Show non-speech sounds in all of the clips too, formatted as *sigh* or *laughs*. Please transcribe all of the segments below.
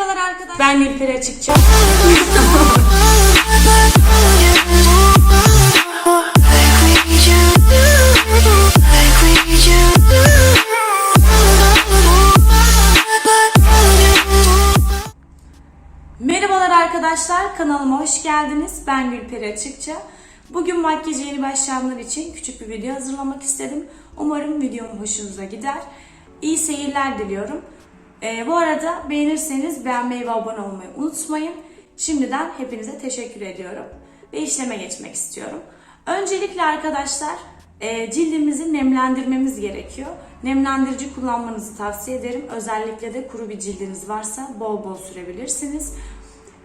Merhabalar arkadaşlar. Ben Nilperi do. Merhabalar arkadaşlar. Kanalıma hoş geldiniz. Ben Gülperi Açıkça. Bugün makyajı yeni başlayanlar için küçük bir video hazırlamak istedim. Umarım videom hoşunuza gider. İyi seyirler diliyorum. Ee, bu arada beğenirseniz beğenmeyi ve abone olmayı unutmayın. Şimdiden hepinize teşekkür ediyorum. Ve işleme geçmek istiyorum. Öncelikle arkadaşlar e, cildimizi nemlendirmemiz gerekiyor. Nemlendirici kullanmanızı tavsiye ederim. Özellikle de kuru bir cildiniz varsa bol bol sürebilirsiniz.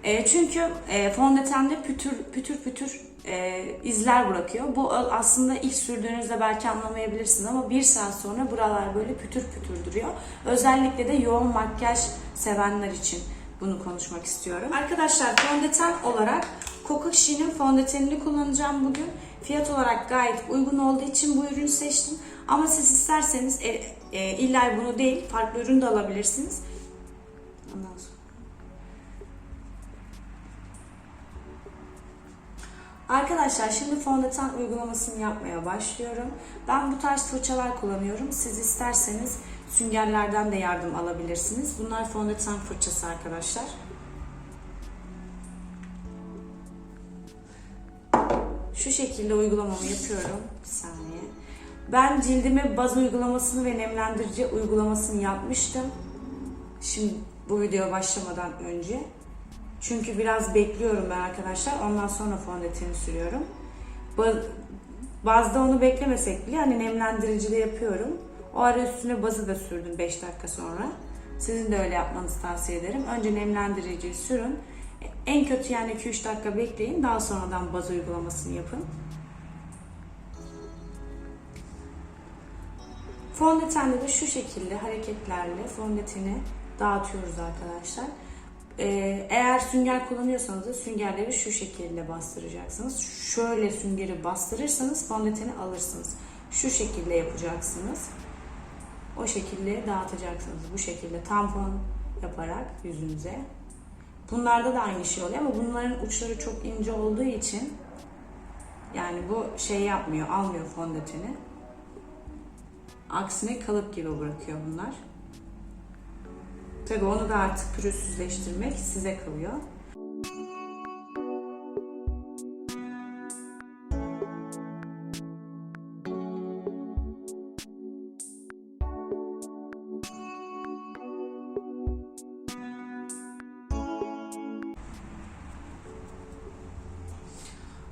E, çünkü e, fondötende pütür pütür pütür e, izler bırakıyor. Bu aslında ilk sürdüğünüzde belki anlamayabilirsiniz ama bir saat sonra buralar böyle pütür pütür duruyor. Özellikle de yoğun makyaj sevenler için bunu konuşmak istiyorum. Arkadaşlar fondöten olarak Coco Kişi'nin fondötenini kullanacağım bugün. Fiyat olarak gayet uygun olduğu için bu ürünü seçtim. Ama siz isterseniz e, e, illa bunu değil farklı ürün de alabilirsiniz. Ondan sonra. Arkadaşlar şimdi fondöten uygulamasını yapmaya başlıyorum. Ben bu tarz fırçalar kullanıyorum. Siz isterseniz süngerlerden de yardım alabilirsiniz. Bunlar fondöten fırçası arkadaşlar. Şu şekilde uygulamamı yapıyorum. Bir saniye. Ben cildime baz uygulamasını ve nemlendirici uygulamasını yapmıştım. Şimdi bu video başlamadan önce. Çünkü biraz bekliyorum ben arkadaşlar. Ondan sonra fondöteni sürüyorum. Ba- Bazda onu beklemesek bile hani nemlendirici de yapıyorum. O ara üstüne bazı da sürdüm 5 dakika sonra. Sizin de öyle yapmanızı tavsiye ederim. Önce nemlendiriciyi sürün. En kötü yani 2-3 dakika bekleyin. Daha sonradan baz uygulamasını yapın. Fondötende de şu şekilde hareketlerle fondöteni dağıtıyoruz arkadaşlar. Ee, eğer sünger kullanıyorsanız da süngerleri şu şekilde bastıracaksınız. Şöyle süngeri bastırırsanız fondöteni alırsınız. Şu şekilde yapacaksınız. O şekilde dağıtacaksınız. Bu şekilde tampon yaparak yüzünüze. Bunlarda da aynı şey oluyor ama bunların uçları çok ince olduğu için yani bu şey yapmıyor, almıyor fondöteni. Aksine kalıp gibi bırakıyor bunlar. Tabii onu da artık pürüzsüzleştirmek size kalıyor.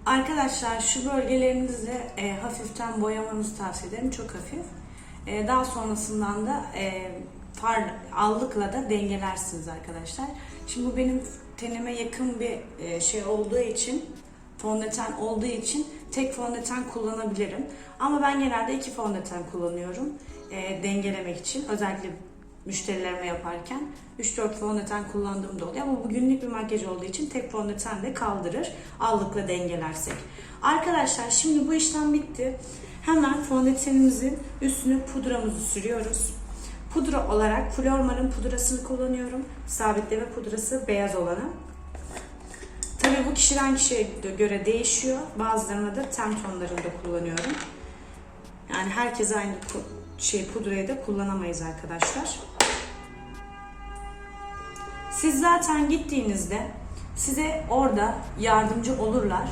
Arkadaşlar şu bölgelerinizle e, hafiften boyamanızı tavsiye ederim. Çok hafif. E, daha sonrasından da e, far allıkla da dengelersiniz arkadaşlar. Şimdi bu benim tenime yakın bir e, şey olduğu için fondöten olduğu için tek fondöten kullanabilirim. Ama ben genelde iki fondöten kullanıyorum. E, dengelemek için. Özellikle müşterilerime yaparken 3-4 fondöten kullandığım da oluyor ama bu günlük bir makyaj olduğu için tek fondöten de kaldırır allıkla dengelersek. Arkadaşlar şimdi bu işlem bitti. Hemen fondötenimizin üstüne pudramızı sürüyoruz. Pudra olarak Flormar'ın pudrasını kullanıyorum. Sabitleme pudrası beyaz olanı. Tabii bu kişiden kişiye göre değişiyor. Bazılarına da ten tonlarında kullanıyorum. Yani herkes aynı şey pudrayı da kullanamayız arkadaşlar. Siz zaten gittiğinizde size orada yardımcı olurlar.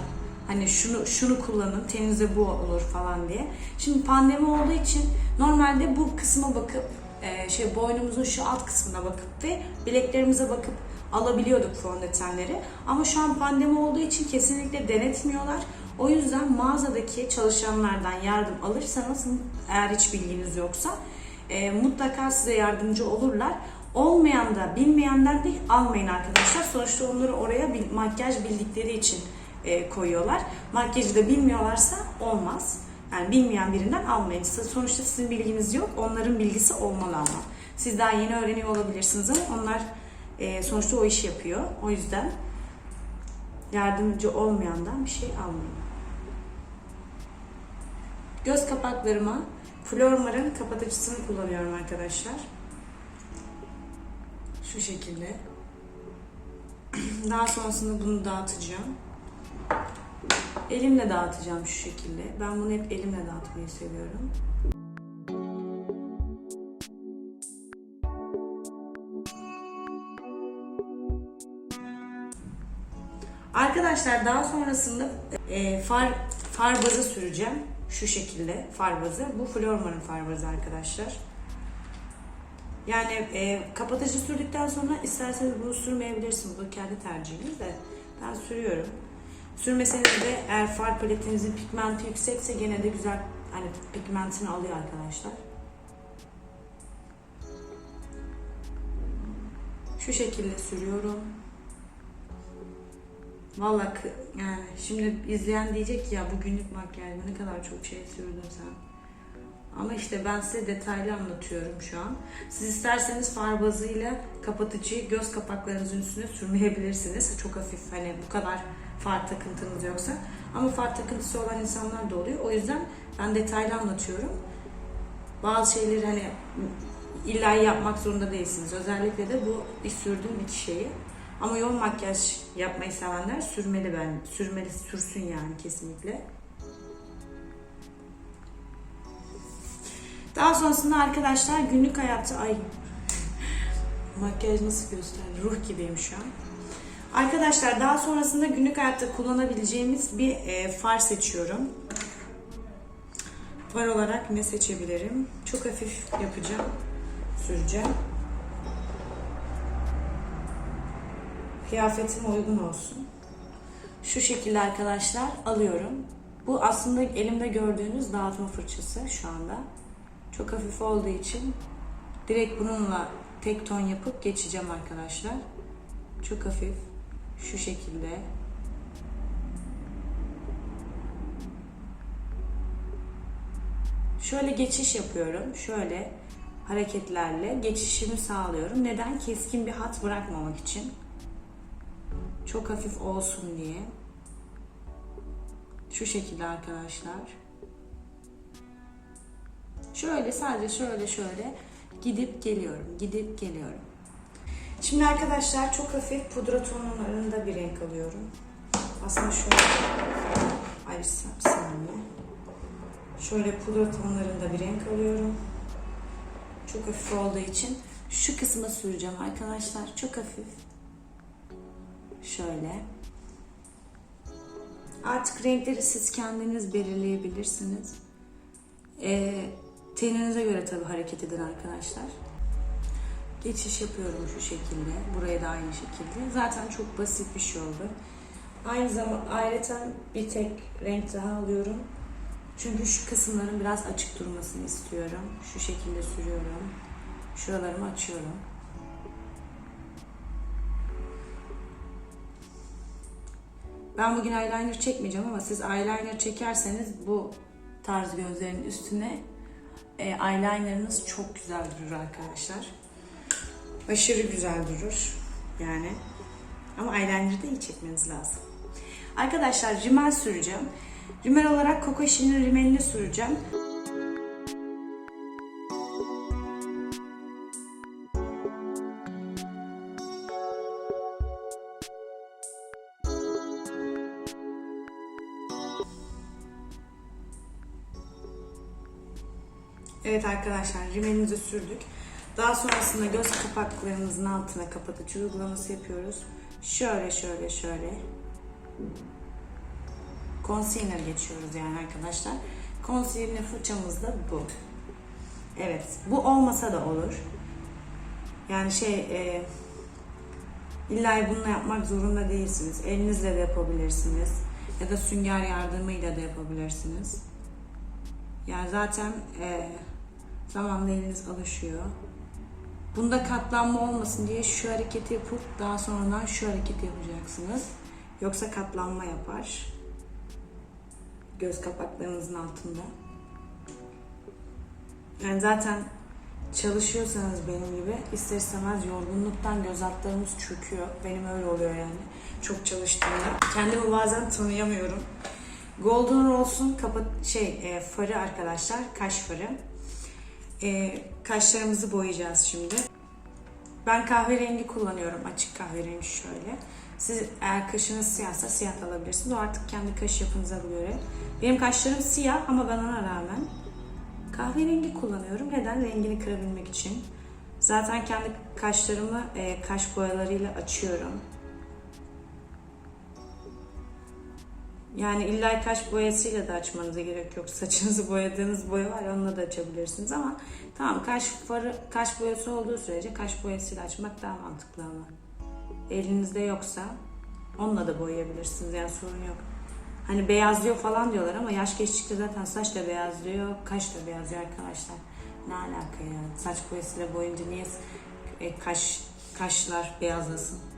Hani şunu şunu kullanın, teninize bu olur falan diye. Şimdi pandemi olduğu için normalde bu kısma bakıp e, şey boynumuzun şu alt kısmına bakıp ve bileklerimize bakıp alabiliyorduk fondötenleri. Ama şu an pandemi olduğu için kesinlikle denetmiyorlar. O yüzden mağazadaki çalışanlardan yardım alırsanız eğer hiç bilginiz yoksa e, mutlaka size yardımcı olurlar. Olmayan da bilmeyenden de almayın arkadaşlar. Sonuçta onları oraya bil- makyaj bildikleri için e, koyuyorlar. Makyajı da bilmiyorlarsa olmaz. Yani bilmeyen birinden almayın. Sonuçta sizin bilginiz yok. Onların bilgisi olmalı ama. Siz daha yeni öğreniyor olabilirsiniz ama onlar e, sonuçta o işi yapıyor. O yüzden yardımcı olmayandan bir şey almayın. Göz kapaklarıma Flormar'ın kapatıcısını kullanıyorum arkadaşlar. Şu şekilde. *clears throat* Daha sonrasında bunu dağıtacağım. Elimle dağıtacağım şu şekilde. Ben bunu hep elimle dağıtmayı seviyorum. Arkadaşlar daha sonrasında e, far far bazı süreceğim. Şu şekilde far bazı. Bu Flormar'ın far bazı arkadaşlar. Yani e, kapatıcı sürdükten sonra isterseniz bunu sürmeyebilirsiniz. Bu kendi tercihiniz de. Ben sürüyorum. Sürmeseniz de eğer far paletinizin pigmenti yüksekse gene de güzel hani pigmentini alıyor arkadaşlar. Şu şekilde sürüyorum. Vallahi kı- yani şimdi izleyen diyecek ki ya bu günlük makyajda ne kadar çok şey sürdün sen. Ama işte ben size detaylı anlatıyorum şu an. Siz isterseniz far bazıyla kapatıcıyı göz kapaklarınızın üstüne sürmeyebilirsiniz. Çok hafif hani bu kadar far takıntınız yoksa. Ama far takıntısı olan insanlar da oluyor. O yüzden ben detaylı anlatıyorum. Bazı şeyleri hani illa yapmak zorunda değilsiniz. Özellikle de bu bir sürdüğüm bir şeyi. Ama yoğun makyaj yapmayı sevenler sürmeli ben. Sürmeli sürsün yani kesinlikle. Daha sonrasında arkadaşlar günlük hayatta ay *laughs* makyaj nasıl göster ruh gibiyim şu an. Arkadaşlar daha sonrasında günlük hayatta kullanabileceğimiz bir e, far seçiyorum. Far olarak ne seçebilirim? Çok hafif yapacağım. Süreceğim. Kıyafetime uygun olsun. Şu şekilde arkadaşlar alıyorum. Bu aslında elimde gördüğünüz dağıtma fırçası şu anda. Çok hafif olduğu için direkt bununla tek ton yapıp geçeceğim arkadaşlar. Çok hafif. Şu şekilde. Şöyle geçiş yapıyorum. Şöyle hareketlerle geçişimi sağlıyorum. Neden? Keskin bir hat bırakmamak için. Çok hafif olsun diye. Şu şekilde arkadaşlar. Şöyle sadece şöyle şöyle gidip geliyorum. Gidip geliyorum. Şimdi arkadaşlar çok hafif pudra tonlarında bir renk alıyorum. Aslında şöyle ay bir saniye. Şöyle pudra tonlarında bir renk alıyorum. Çok hafif olduğu için şu kısma süreceğim arkadaşlar. Çok hafif. Şöyle. Artık renkleri siz kendiniz belirleyebilirsiniz. Ee, teninize göre tabii hareket edin arkadaşlar. Geçiş yapıyorum şu şekilde. Buraya da aynı şekilde. Zaten çok basit bir şey oldu. Aynı zaman ayrıca bir tek renk daha alıyorum. Çünkü şu kısımların biraz açık durmasını istiyorum. Şu şekilde sürüyorum. Şuralarımı açıyorum. Ben bugün eyeliner çekmeyeceğim ama siz eyeliner çekerseniz bu tarz gözlerin üstüne e, eyelinerınız çok güzel durur arkadaşlar. Aşırı güzel durur yani. Ama eyeliner'ı da iyi çekmeniz lazım. Arkadaşlar rimel süreceğim. Rimel olarak Coco Chanel rimelini süreceğim. Evet arkadaşlar rimelimizi sürdük. Daha sonrasında göz kapaklarımızın altına kapatıcı uygulaması yapıyoruz. Şöyle şöyle şöyle. Concealer geçiyoruz yani arkadaşlar. Concealer fırçamız da bu. Evet bu olmasa da olur. Yani şey e, illa bununla yapmak zorunda değilsiniz. Elinizle de yapabilirsiniz. Ya da sünger yardımıyla da yapabilirsiniz. Yani zaten e, zamanla eliniz alışıyor. Bunda katlanma olmasın diye şu hareketi yapıp daha sonradan şu hareketi yapacaksınız. Yoksa katlanma yapar. Göz kapaklarınızın altında. Yani zaten çalışıyorsanız benim gibi ister istemez yorgunluktan göz altlarımız çöküyor. Benim öyle oluyor yani. Çok çalıştığımda. Kendimi bazen tanıyamıyorum. Golden Rose'un kapat şey e, farı arkadaşlar, kaş farı. E, kaşlarımızı boyayacağız şimdi. Ben kahverengi kullanıyorum. Açık kahverengi şöyle. Siz eğer kaşınız siyahsa siyah alabilirsiniz. O artık kendi kaş yapınıza göre. Benim kaşlarım siyah ama ben ona rağmen kahverengi kullanıyorum. Neden? Rengini kırabilmek için. Zaten kendi kaşlarımı e, kaş boyalarıyla açıyorum. Yani illa kaş boyasıyla da açmanıza gerek yok. Saçınızı boyadığınız boya var onunla da açabilirsiniz ama tamam kaş farı, kaş boyası olduğu sürece kaş boyasıyla açmak daha mantıklı ama. Elinizde yoksa onunla da boyayabilirsiniz yani sorun yok. Hani beyazlıyor falan diyorlar ama yaş geçtikçe zaten saç da beyazlıyor, kaş da beyazlıyor arkadaşlar. Ne alaka ya? Saç boyasıyla boyunca niye e, kaş kaşlar beyazlasın?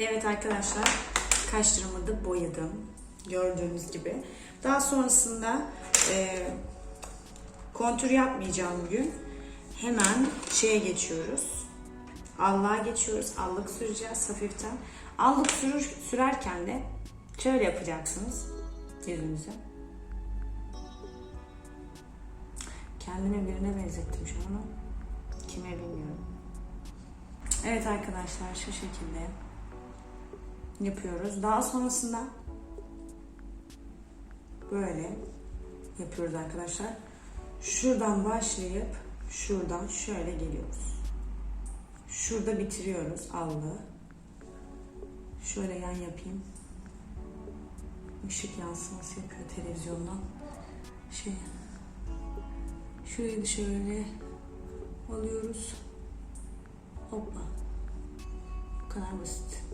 Evet arkadaşlar kaşlarımı da boyadım. Gördüğünüz gibi. Daha sonrasında e, kontür yapmayacağım bugün. Hemen şeye geçiyoruz. Allığa geçiyoruz. Allık süreceğiz hafiften. Allık sürür, sürerken de şöyle yapacaksınız yüzünüze. Kendime birine benzettim şu an ama kime bilmiyorum. Evet arkadaşlar şu şekilde yapıyoruz. Daha sonrasında böyle yapıyoruz arkadaşlar. Şuradan başlayıp şuradan şöyle geliyoruz. Şurada bitiriyoruz allığı. Şöyle yan yapayım. Işık yansıması yapıyor televizyondan. Şey şurayı da şöyle alıyoruz. Hoppa. Bu kadar basit.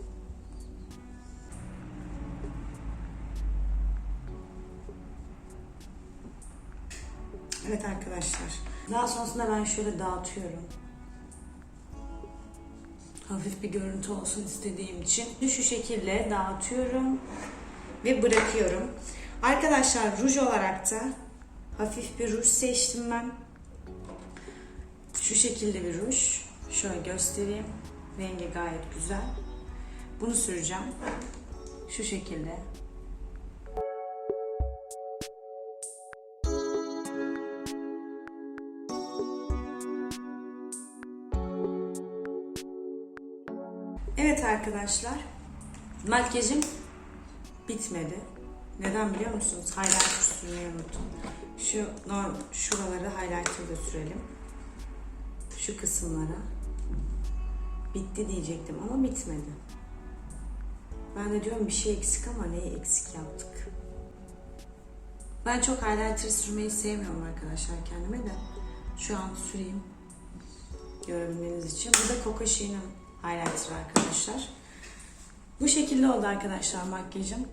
Evet arkadaşlar. Daha sonrasında ben şöyle dağıtıyorum. Hafif bir görüntü olsun istediğim için. Şu şekilde dağıtıyorum ve bırakıyorum. Arkadaşlar ruj olarak da hafif bir ruj seçtim ben. Şu şekilde bir ruj. Şöyle göstereyim. Rengi gayet güzel. Bunu süreceğim. Şu şekilde. Evet arkadaşlar. Makyajım bitmedi. Neden biliyor musunuz? Highlighter sürmeyi unuttum. Şu norm, şuraları highlighter da sürelim. Şu kısımlara. Bitti diyecektim ama bitmedi. Ben de diyorum bir şey eksik ama neyi eksik yaptık? Ben çok highlighter sürmeyi sevmiyorum arkadaşlar kendime de. Şu an süreyim. Görebilmeniz için. Bu da Coco Chanel'in highlighter arkadaşlar. Bu şekilde oldu arkadaşlar makyajım.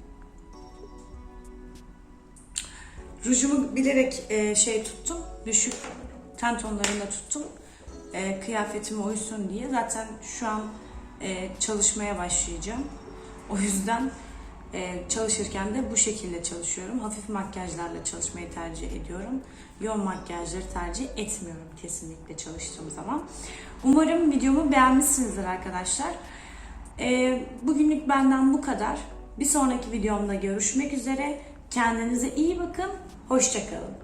Rujumu bilerek e, şey tuttum. Düşük ten tonlarında tuttum. E, kıyafetime uysun diye. Zaten şu an e, çalışmaya başlayacağım. O yüzden e, çalışırken de bu şekilde çalışıyorum. Hafif makyajlarla çalışmayı tercih ediyorum. Yoğun makyajları tercih etmiyorum kesinlikle çalıştığım zaman. Umarım videomu beğenmişsinizdir arkadaşlar. E, bugünlük benden bu kadar. Bir sonraki videomda görüşmek üzere. Kendinize iyi bakın. Hoşçakalın.